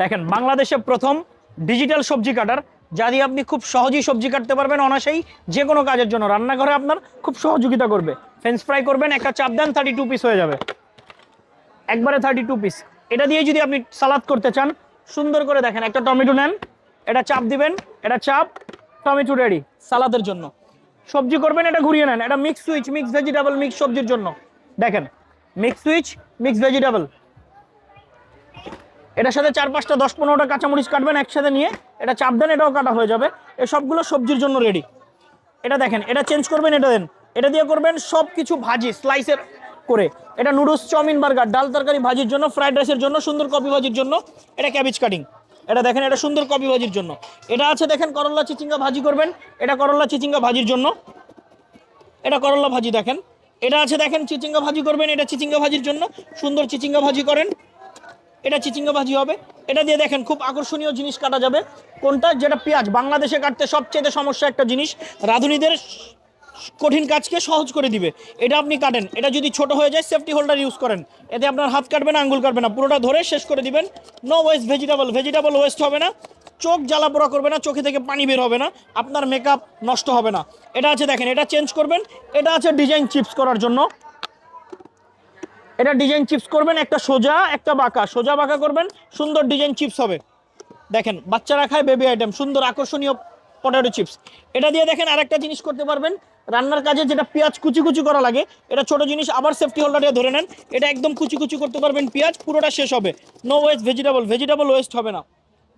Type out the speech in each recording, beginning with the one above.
দেখেন, বাংলাদেশে প্রথম ডিজিটাল সবজি কাটার, যা দিয়ে আপনি খুব সহজেই সবজি কাটতে পারবেন অনাসেই যে কোনো কাজের জন্য। রান্নাঘরে আপনার খুব সহযোগিতা করবে। ফ্রেঞ্চ ফ্রাই করবেন, একটা চাপ দেন থার্টি টু পিস হয়ে যাবে। একবারে থার্টি টু পিস এটা দিয়ে যদি আপনি সালাদ করতে চান, সুন্দর করে দেখেন, একটা টমেটো নেন, এটা চাপ দিবেন, এটা চাপ, টমেটো রেডি সালাদের জন্য। সবজি করবেন, এটা ঘুরিয়ে নেন, এটা mix switch mix vegetable mix সবজির জন্য। দেখেন মিক্স সুইচ মিক্স ভেজিটেবল এটার সাথে চার পাঁচটা, দশ পনেরোটা কাঁচামরিচ কাটবেন একসাথে নিয়ে। এটা চাপ দেন, এটাও কাটা হয়ে যাবে। এই সবগুলো সবজির জন্য রেডি এটা দেখেন, এটা চেঞ্জ করবেন, এটা দেন। এটা দিয়ে করবেন সব কিছু ভাজি স্লাইসের করে। এটা নুডলস চাউমিন বার্গার ডাল তরকারি ভাজির জন্য ফ্রাইড রাইসের জন্য, সুন্দর কপি ভাজির জন্য, এটা ক্যাবেজ কাটিং এটা দেখেন, এটা সুন্দর কপি ভাজির জন্য। এটা আছে দেখেন করল্লা চিচিঙ্গা ভাজি করবেন, এটা করল্লা চিচিঙ্গা ভাজির জন্য। এটা করল্লা ভাজি দেখেন। এটা আছে দেখেন, চিচিঙ্গা ভাজি করবেন, এটা চিচিঙ্গা ভাজির জন্য। সুন্দর চিচিঙ্গা ভাজি করেন। এটা চিচিঙ্গা ভাজি হবে। এটা দিয়ে দেখেন খুব আকর্ষণীয় জিনিস কাটা যাবে। কোনটা? যেটা পেঁয়াজ। বাংলাদেশে কাটতে সবচেয়ে সমস্যা একটা জিনিস। রাঁধুনিদের কঠিন কাজকে সহজ করে দিবে। এটা আপনি কাটেন। এটা যদি ছোট হয়ে যায় সেফটি হোল্ডার ইউজ করেন। এতে আপনার হাত কাটবে না, আঙ্গুল কাটবে না। পুরোটা ধরে শেষ করে দিবেন। No waste vegetable vegetable waste হবে না। চোখ জ্বালা পোড়া করবে না। চোখে থেকে পানি বের হবে না। আপনার মেকআপ নষ্ট হবে না। এটা আছে দেখেন, এটা চেঞ্জ করবেন। এটা আছে ডিজাইন চিপস করার জন্য। এটা ডিজাইন চিপস করবেন, একটা সোজা, একটা বাঁকা। সোজা বাঁকা করবেন, সুন্দর ডিজাইন চিপস হবে। দেখেন, বাচ্চারা খায় বেবি আইটেম সুন্দর আকর্ষণীয় পটেটো চিপস এটা দিয়ে দেখেন আরেকটা জিনিস করতে পারবেন, রান্নার কাজে যেটা পেঁয়াজ কুচি কুচি করা লাগে, এটা ছোট জিনিস, আবার সেফটি হোল্ডার দিয়ে ধরে নেন। এটা একদম কুচি কুচি করতে পারবেন পেঁয়াজ, পুরোটা শেষ হবে। No waste vegetable vegetable waste হবে না।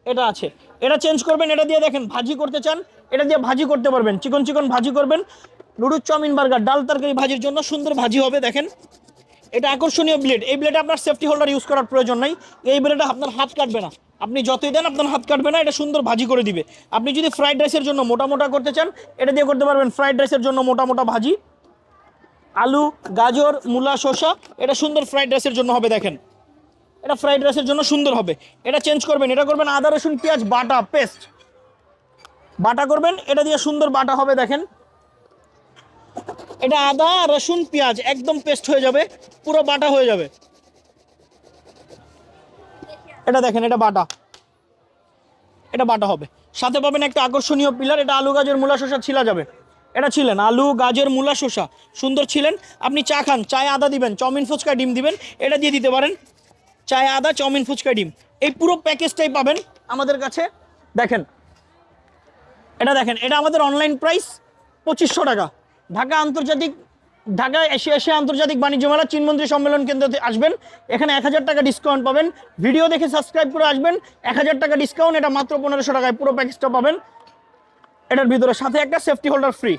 এটা আছে। এটা চেঞ্জ করবেন, এটা দিয়ে দেখেন ভাজি করতে চান, এটা দিয়ে ভাজি করতে পারবেন। চিকন চিকন ভাজি করবেন। নুডুল চাউমিন, বার্গার, ডাল, তরকারি ভাজির জন্য সুন্দর ভাজি হবে, দেখেন। এটা আকর্ষণীয় ব্লেড এই ব্লেডে আপনার সেফটি হোল্ডার ইউজ করার প্রয়োজন নাই। এই ব্লেডে আপনার হাত কাটবে না। আপনি যতই দেন, আপনার হাত কাটবে না, এটা সুন্দর ভাজি করে দিবে। আপনি যদি ফ্রাইড রাইসের জন্য মোটা মোটা করতে চান, এটা দিয়ে করতে পারবেন ফ্রাইড রাইসের জন্য মোটা মোটা ভাজি। আলু, গাজর, মূলা, শসা, এটা সুন্দর ফ্রাইড রাইসের জন্য হবে, দেখেন। এটা ফ্রাইড রাইসের জন্য সুন্দর হবে। এটা চেঞ্জ করবেন, এটা করবেন আদা, রসুন, পেঁয়াজ, বাটা পেস্ট বাটা করবেন, এটা দিয়ে সুন্দর বাটা হবে, দেখেন। এটা আদা, রসুন, পেঁয়াজ, একদম পেস্ট হয়ে যাবে, পুরো বাটা হয়ে যাবে। এটা দেখেন, এটা বাটা। এটা বাটা হবে। সাথে পাবেন একটা আকর্ষণীয় পিলার, এটা আলু গাজর মূলা শসা ছিলা যাবে। এটা ছিলেন আলু গাজর মূলা শসা। সুন্দর ছিলেন। আপনি চা খান, চায়ে আদা দিবেন, চাউমিন, ফুচকা, ডিম দিবেন। এটা দিয়ে দিতে পারেন। চায়ে আদা, চাউমিন, ফুচকা, ডিম। এই পুরো প্যাকেজটাই পাবেন আমাদের কাছে। দেখেন। এটা দেখেন, এটা আমাদের অনলাইন প্রাইস পঁচিশশো টাকা। ঢাকা আন্তর্জাতিক, ঢাকা এশিয়া এশিয়া আন্তর্জাতিক বাণিজ্য মেলা চীনমন্ত্রী সম্মেলন কেন্দ্রতে আসবেন। এখানে এক হাজার টাকা ডিসকাউন্ট পাবেন। ভিডিও দেখে সাবস্ক্রাইব করে আসবেন। এক হাজার টাকা ডিসকাউন্ট এটা মাত্র পনেরোশো টাকায় পুরো প্যাকেজটা পাবেন। এটার ভিতরে সাথে একটা সেফটি হোল্ডার ফ্রি